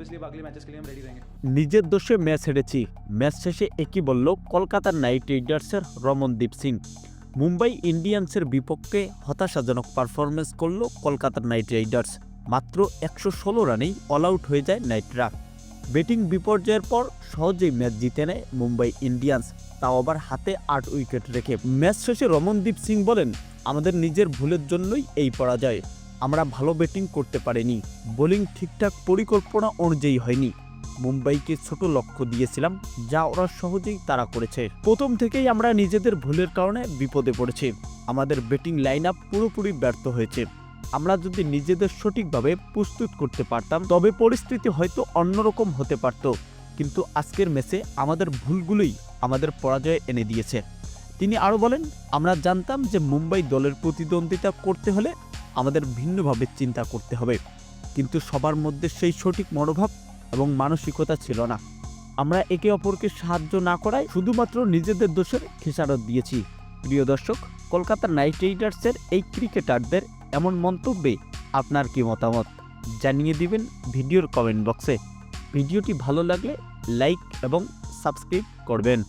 Obviously अब अगले matches के लिए हम रेडी रहेंगे নিজের দোষে ম্যাচ হেরেছি ম্যাচ শেষে একই বলল কলকাতার নাইট রাইডার্সের রমনদীপ সিং মুম্বাই ইন্ডিয়ান্সের বিপক্ষে হতাশাজনক পারফরমেন্স করল কলকাতার নাইট রাইডার্স মাত্র একশো ষোলো রানেই অল আউট হয়ে যায় নাইটরা ব্যাটিং বিপর্যয়ের পর সহজেই ম্যাচ জিতে নেয় মুম্বাই ইন্ডিয়ান্স তাও আবার হাতে আট উইকেট রেখে ম্যাচ শেষে রমনদীপ সিং বলেন আমাদের নিজের ভুলের জন্যই এই পরাজয় আমরা ভালো ব্যাটিং করতে পারিনি বোলিং ঠিকঠাক পরিকল্পনা অনুযায়ী হয়নি। মুম্বাইকে ছোট লক্ষ্য দিয়েছিলাম, যা ওরা সহজেই তারা করেছে। প্রথম থেকেই আমরা নিজেদের ভুলের কারণে বিপদে পড়েছি। আমাদের ব্যাটিং লাইন আপ পুরোপুরি ব্যর্থ হয়েছে। আমরা যদি নিজেদের সঠিকভাবে প্রস্তুত করতে পারতাম, তবে পরিস্থিতি হয়তো অন্যরকম হতে পারত। কিন্তু আজকের ম্যাচে আমাদের ভুলগুলোই আমাদের পরাজয় এনে দিয়েছে। তিনি আরও বলেন, আমরা জানতাম যে মুম্বাই দলের প্রতিদ্বন্দ্বিতা করতে হলে আমাদের ভিন্নভাবে চিন্তা করতে হবে। কিন্তু সবার মধ্যে সেই সঠিক মনোভাব এবং মানসিকতা ছিল না। আমরা একে অপরকে সাহায্য না করায় শুধুমাত্র নিজেদের দোষের খেসারত দিয়েছি। প্রিয় দর্শক, কলকাতা নাইট রাইডার্সের এই ক্রিকেটারদের এমন মন্তব্যে আপনার কি মতামত? জানিয়ে দিবেন ভিডিওর কমেন্ট বক্সে। ভিডিওটি ভালো লাগলে লাইক এবং সাবস্ক্রাইব করবেন।